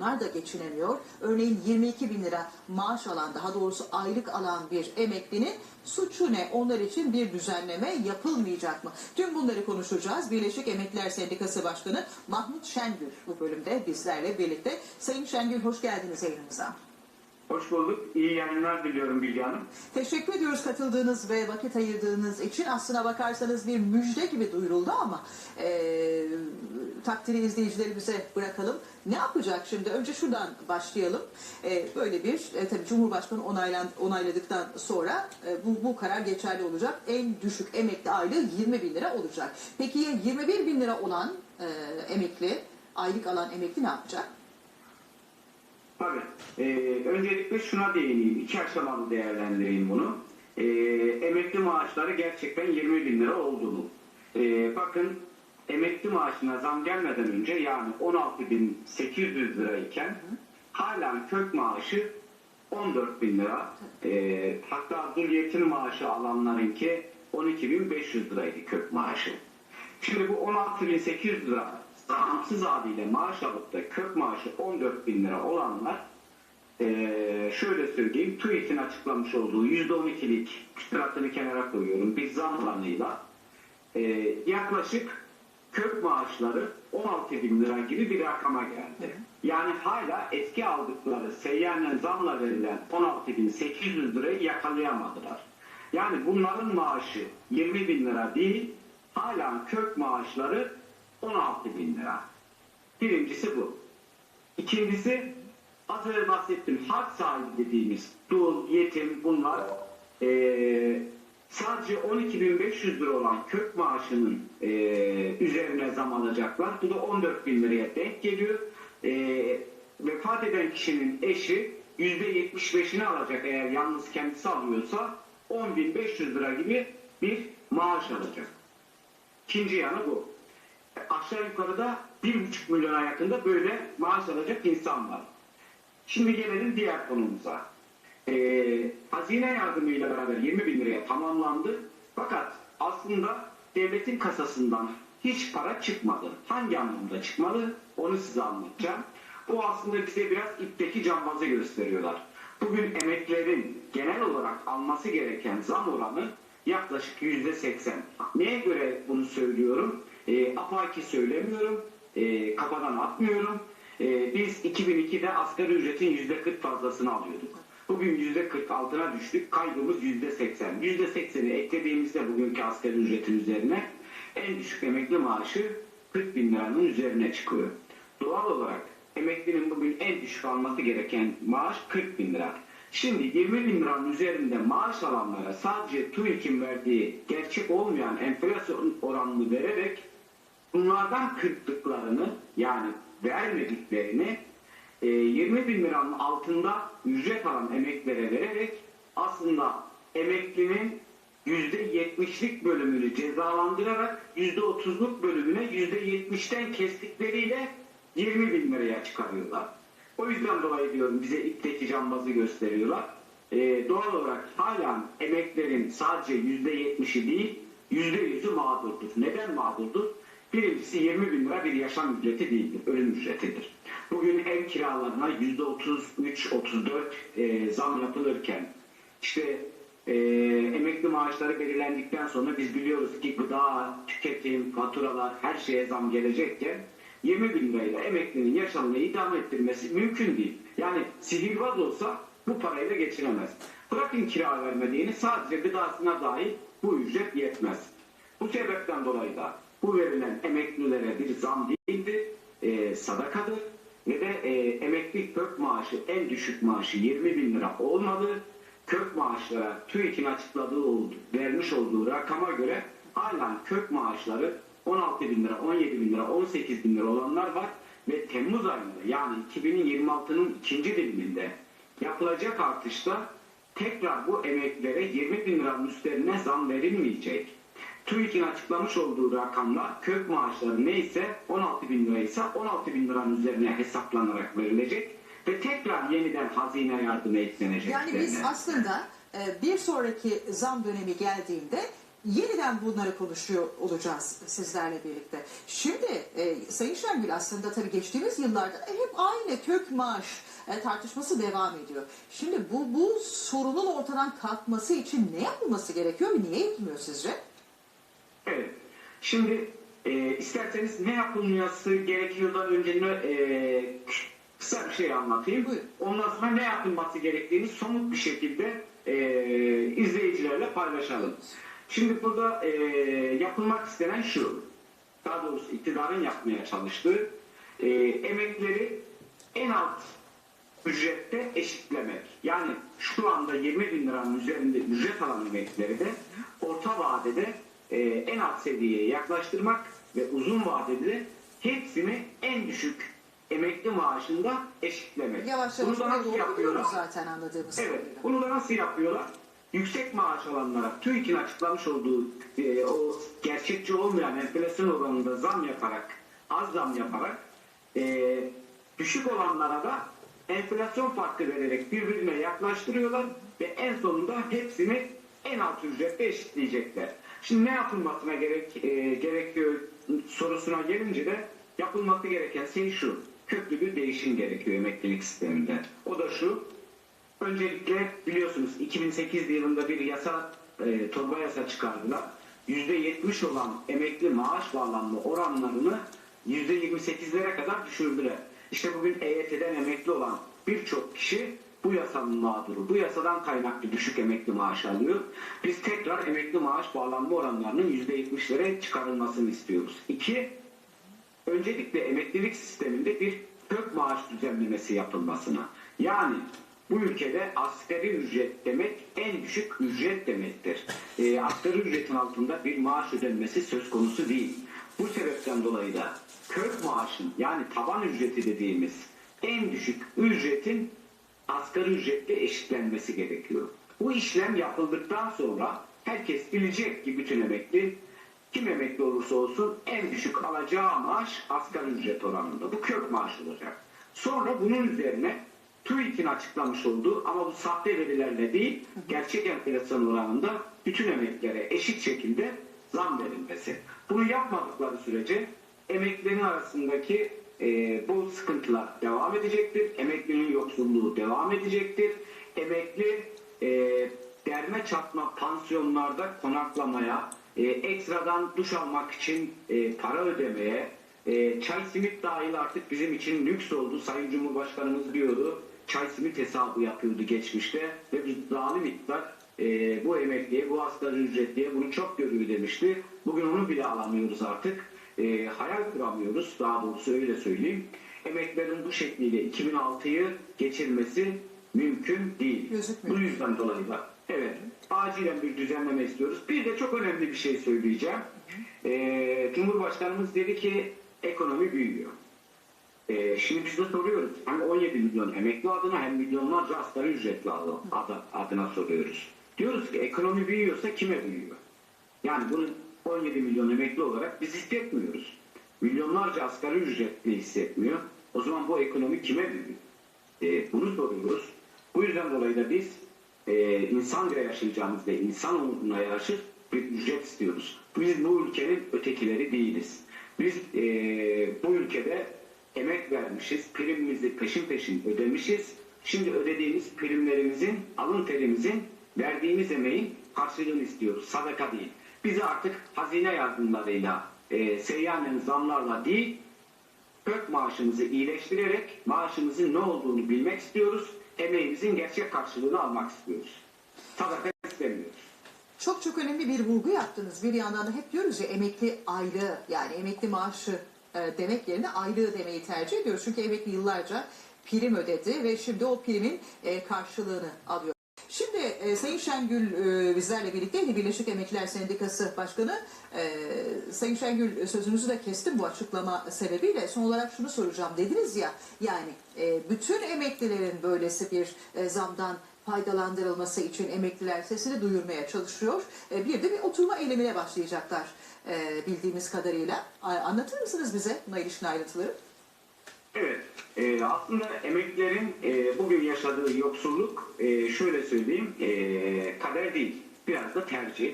onlar da geçinemiyor. Örneğin 22 bin lira maaş alan daha doğrusu aylık alan bir emeklinin suçu ne? Onlar için bir düzenleme yapılmayacak mı? Tüm bunları konuşacağız. Birleşik Emekliler Sendikası Başkanı Mahmut Şengül bu bölümde bizlerle birlikte. Sayın Şengül hoş geldiniz yayınımıza. Hoş bulduk. İyi yayınlar diliyorum Bilge Hanım. Teşekkür ediyoruz katıldığınız ve vakit ayırdığınız için. Aslına bakarsanız bir müjde gibi duyuruldu ama e, takdiri izleyicilerimize bırakalım. Ne yapacak şimdi? Önce şuradan başlayalım. E, böyle bir, e, tabii Cumhurbaşkanı onaylan, onayladıktan sonra e, bu, bu karar geçerli olacak. En düşük emekli aylığı 20 bin lira olacak. Peki ya 21 bin lira olan e, emekli, aylık alan emekli ne yapacak? Tabii. Ee, öncelikle şuna değineyim. İki aşamalı değerlendireyim bunu. Ee, emekli maaşları gerçekten 20 bin lira oldu mu? Ee, bakın emekli maaşına zam gelmeden önce yani 16.800 lirayken hala kök maaşı 14 bin lira. Ee, hatta yetim maaşı alanlarınki 12.500 liraydı kök maaşı. Şimdi bu 16.800 lira zamsız adıyla maaş alıp da kök maaşı 14 bin lira olanlar eee, şöyle söyleyeyim TÜİK'in açıklamış olduğu %12'lik küsuratını kenara koyuyorum bir zam oranıyla eee, yaklaşık kök maaşları 16 bin lira gibi bir rakama geldi. Yani hala eski aldıkları seyyanen zamla verilen 16.800 lirayı yakalayamadılar. Yani bunların maaşı 20 bin lira değil, hala kök maaşları 16 bin lira. Birincisi bu. İkincisi az önce bahsettim hak sahibi dediğimiz dul, yetim bunlar eee, sadece 12.500 lira olan kök maaşının eee, üzerine zam alacaklar. Bu da 14 bin liraya denk geliyor. Eee, vefat eden kişinin eşi %75'ini alacak eğer yalnız kendisi alıyorsa 10.500 lira gibi bir maaş alacak. İkinci yanı bu. Aşağı yukarıda 1,5 milyona yakında böyle maaş alacak insan var. Şimdi gelelim diğer konumuza. Ee, hazine yardımıyla beraber 20 bin liraya tamamlandı. Fakat aslında devletin kasasından hiç para çıkmadı. Hangi anlamda çıkmadı? Onu size anlatacağım. Bu aslında bize biraz ipteki cambazı gösteriyorlar. Bugün emeklerin genel olarak alması gereken zam oranı yaklaşık yüzde seksen. Neye göre bunu söylüyorum? E, apaki söylemiyorum. E, kafadan atmıyorum. E, biz 2002'de asgari ücretin yüzde 40 fazlasını alıyorduk. Bugün yüzde 40 altına düştük. Kaybımız yüzde 80. Yüzde 80'i eklediğimizde bugünkü asgari ücretin üzerine en düşük emekli maaşı 40 bin liranın üzerine çıkıyor. Doğal olarak emeklinin bugün en düşük alması gereken maaş 40 bin lira. Şimdi 20 bin liranın üzerinde maaş alanlara sadece TÜİK'in verdiği gerçek olmayan enflasyon oranını vererek bunlardan kırptıklarını yani vermediklerini e, 20 bin liranın altında ücret alan emeklere vererek aslında emeklinin %70'lik bölümünü cezalandırarak %30'luk bölümüne %70'ten kestikleriyle 20 bin liraya çıkarıyorlar. O yüzden dolayı diyorum bize ipteki cambazı gösteriyorlar. Ee, doğal olarak hala emeklerin sadece %70'i değil %100'ü mağdurdur. Neden mağdurdur? Birincisi 20 bin lira bir yaşam ücreti değildir, ölüm ücretidir. Bugün ev kiralarına %33-34 e, zam yapılırken işte e, emekli maaşları belirlendikten sonra biz biliyoruz ki gıda, tüketim, faturalar her şeye zam gelecekken 20 bin lirayla emeklinin yaşamını idame ettirmesi mümkün değil. Yani sihirbaz olsa bu parayla geçinemez. Bırakın kira vermediğini sadece gıdasına dahi bu ücret yetmez. Bu sebepten dolayı da bu verilen emeklilere bir zam değildir, e, sadakadır ve de e, emekli kök maaşı en düşük maaşı 20 bin lira olmalı. Kök maaşlara TÜİK'in açıkladığı vermiş olduğu rakama göre hala kök maaşları 16 bin lira, 17 bin lira, 18 bin lira olanlar var ve Temmuz ayında yani 2026'nın ikinci diliminde yapılacak artışta tekrar bu emeklilere 20 bin liranın üstlerine zam verilmeyecek. TÜİK'in açıklamış olduğu rakamlar kök maaşları neyse 16 bin liraysa 16 bin liranın üzerine hesaplanarak verilecek ve tekrar yeniden hazine yardımı eklenecek. Yani biz aslında e, bir sonraki zam dönemi geldiğinde yeniden bunları konuşuyor olacağız sizlerle birlikte. Şimdi e, Sayın Şengül aslında tabii geçtiğimiz yıllarda hep aynı kök maaş e, tartışması devam ediyor. Şimdi bu, bu sorunun ortadan kalkması için ne yapılması gerekiyor ve niye yapılmıyor sizce? Evet. Şimdi e, isterseniz ne yapılması gerekiyordan önce ne, e, kısa bir şey anlatayım. Buyurun. Ondan sonra ne yapılması gerektiğini somut bir şekilde e, izleyicilerle paylaşalım. Şimdi burada e, yapılmak istenen şu. Daha doğrusu iktidarın yapmaya çalıştığı e, emekleri en alt ücrette eşitlemek. Yani şu anda 20 bin liranın üzerinde ücret alan emeklileri de orta vadede e, en alt seviyeye yaklaştırmak ve uzun vadede de hepsini en düşük emekli maaşında eşitlemek. Yavaş Bunu yavaş da oraya nasıl yapıyorlar? zaten anladığımız Evet. kadarıyla. Bunu da nasıl yapıyorlar? Yüksek maaş alanlara TÜİK'in açıklamış olduğu e, o gerçekçi olmayan enflasyon oranında zam yaparak, az zam yaparak e, düşük olanlara da enflasyon farkı vererek birbirine yaklaştırıyorlar ve en sonunda hepsini en alt ücrette eşitleyecekler. Şimdi ne yapılmasına gerek e, gerekiyor sorusuna gelince de yapılması gereken şey şu. Köklü bir değişim gerekiyor emeklilik sisteminde. O da şu. Öncelikle biliyorsunuz 2008 yılında bir yasa, e, torba yasa çıkardılar. %70 olan emekli maaş bağlanma oranlarını %28'lere kadar düşürdüler. İşte bugün EYT'den emekli olan birçok kişi bu yasanın mağduru. Bu yasadan kaynaklı düşük emekli maaş alıyor. Biz tekrar emekli maaş bağlanma oranlarının %70'lere çıkarılmasını istiyoruz. İki, öncelikle emeklilik sisteminde bir kök maaş düzenlemesi yapılmasına. Yani bu ülkede asgari ücret demek en düşük ücret demektir. E, asgari ücretin altında bir maaş ödenmesi söz konusu değil. Bu sebepten dolayı da kök maaşın yani taban ücreti dediğimiz en düşük ücretin asgari ücretle eşitlenmesi gerekiyor. Bu işlem yapıldıktan sonra herkes bilecek ki bütün emekli kim emekli olursa olsun en düşük alacağı maaş asgari ücret oranında. Bu kök maaş olacak. Sonra bunun üzerine TÜİK'in açıklamış olduğu ama bu sahte verilerle değil gerçek enflasyon oranında bütün emeklilere eşit şekilde zam verilmesi. Bunu yapmadıkları sürece emeklilerin arasındaki e, bu sıkıntılar devam edecektir. Emeklinin yoksulluğu devam edecektir. Emekli e, derme çatma pansiyonlarda konaklamaya, e, ekstradan duş almak için e, para ödemeye, e, çay simit dahil artık bizim için lüks oldu. Sayın Cumhurbaşkanımız diyordu. Çay simit hesabı yapıyordu geçmişte ve biz zalim iktidar e, bu emekliye, bu asgari ücretliye bunu çok görüyor demişti. Bugün onu bile alamıyoruz artık. E, hayal kuramıyoruz. Daha doğrusu öyle söyleyeyim. Emeklerin bu şekliyle 2006'yı geçirmesi mümkün değil. Gözükmüyor. Bu yüzden dolayı da evet acilen bir düzenleme istiyoruz. Bir de çok önemli bir şey söyleyeceğim. Ee, Cumhurbaşkanımız dedi ki ekonomi büyüyor. Ee, şimdi biz de soruyoruz. Hem 17 milyon emekli adına hem milyonlarca asgari ücretli adı- adı- adına soruyoruz. Diyoruz ki ekonomi büyüyorsa kime büyüyor? Yani bunu 17 milyon emekli olarak biz hissetmiyoruz. Milyonlarca asgari ücretli hissetmiyor. O zaman bu ekonomi kime büyüyor? Ee, bunu soruyoruz. Bu yüzden dolayı da biz e, insanca yaşayacağımız ve insan onuruna yaraşır bir ücret istiyoruz. Biz bu ülkenin ötekileri değiliz. Biz e, bu ülkede emek vermişiz, primimizi peşin peşin ödemişiz. Şimdi ödediğimiz primlerimizin, alın terimizin, verdiğimiz emeğin karşılığını istiyoruz. Sadaka değil. Bizi artık hazine yardımlarıyla, e, seyyanen zamlarla değil, kök maaşımızı iyileştirerek maaşımızın ne olduğunu bilmek istiyoruz. Emeğimizin gerçek karşılığını almak istiyoruz. Sadaka istemiyoruz. Çok çok önemli bir vurgu yaptınız. Bir yandan da hep diyoruz ya emekli aylığı yani emekli maaşı e, demek yerine aylığı demeyi tercih ediyoruz. Çünkü emekli yıllarca prim ödedi ve şimdi o primin e, karşılığını alıyor. E, Sayın Şengül e, bizlerle birlikteydi. Birleşik Emekliler Sendikası Başkanı. E, Sayın Şengül sözünüzü de kestim bu açıklama sebebiyle. Son olarak şunu soracağım. Dediniz ya yani e, bütün emeklilerin böylesi bir e, zamdan faydalandırılması için emekliler sesini duyurmaya çalışıyor. E, bir de bir oturma eylemine başlayacaklar e, bildiğimiz kadarıyla. Anlatır mısınız bize buna ilişkin ayrıntıları? Evet, e, aslında emeklilerin e, yoksulluk e, şöyle söyleyeyim, e, kader değil, biraz da tercih.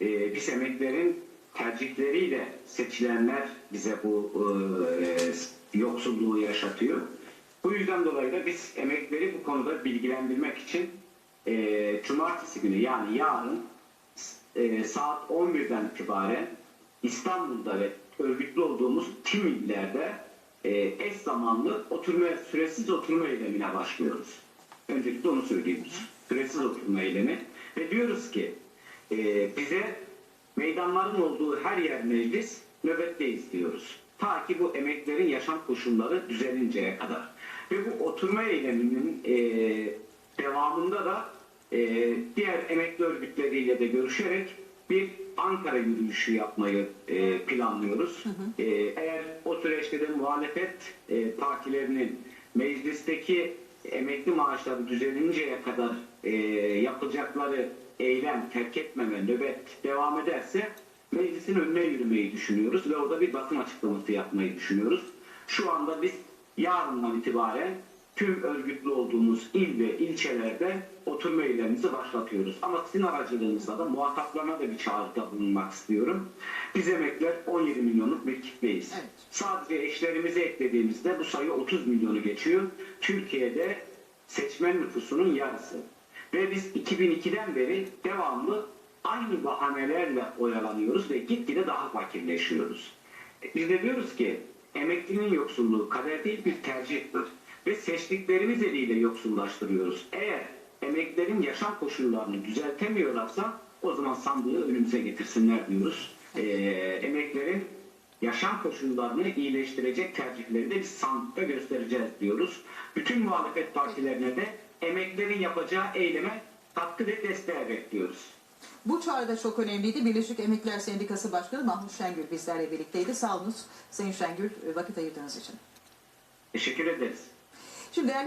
e, biz emeklerin tercihleriyle seçilenler bize bu e, yoksulluğu yaşatıyor. Bu yüzden dolayı da biz emekleri bu konuda bilgilendirmek için e, cumartesi günü yani yarın e, saat 11'den itibaren İstanbul'da ve örgütlü olduğumuz tüm illerde e, eş zamanlı oturma, süresiz oturma eylemine başlıyoruz. Öncelikle onu söylüyoruz. Süresiz oturma eylemi. Ve diyoruz ki e, bize meydanların olduğu her yer meclis nöbetteyiz diyoruz. Ta ki bu emeklerin yaşam koşulları düzelinceye kadar. Ve bu oturma eyleminin e, devamında da e, diğer emekli örgütleriyle de görüşerek bir Ankara yürüyüşü yapmayı e, planlıyoruz. E, eğer o süreçte de muhalefet e, partilerinin meclisteki emekli maaşları düzelinceye kadar e, yapacakları eylem, terk etmeme, nöbet devam ederse meclisin önüne yürümeyi düşünüyoruz ve orada bir basın açıklaması yapmayı düşünüyoruz. Şu anda biz yarından itibaren tüm örgütlü olduğumuz il ve ilçelerde oturma eylemimizi başlatıyoruz. Ama sizin aracılığınızla da muhataplarına da bir çağrıda bulunmak istiyorum. Biz emekler 17 milyonluk bir kitleyiz. Evet. Sadece eşlerimizi eklediğimizde bu sayı 30 milyonu geçiyor. Türkiye'de seçmen nüfusunun yarısı. Ve biz 2002'den beri devamlı aynı bahanelerle oyalanıyoruz ve gitgide daha fakirleşiyoruz. Biz de diyoruz ki emeklinin yoksulluğu kader değil bir tercihtir. Ve seçtiklerimiz eliyle yoksullaştırıyoruz. Eğer emeklerin yaşam koşullarını düzeltemiyorlarsa o zaman sandığı önümüze getirsinler diyoruz. Ee, emeklerin yaşam koşullarını iyileştirecek tercihleri de biz sandıkta göstereceğiz diyoruz. Bütün muhalefet partilerine de emeklerin yapacağı eyleme katkı ve desteği bekliyoruz. Bu çağrı da çok önemliydi. Birleşik Emekliler Sendikası Başkanı Mahmut Şengül bizlerle birlikteydi. Sağ olunuz Sayın Şengül vakit ayırdığınız için. Teşekkür ederiz. Şimdi değerli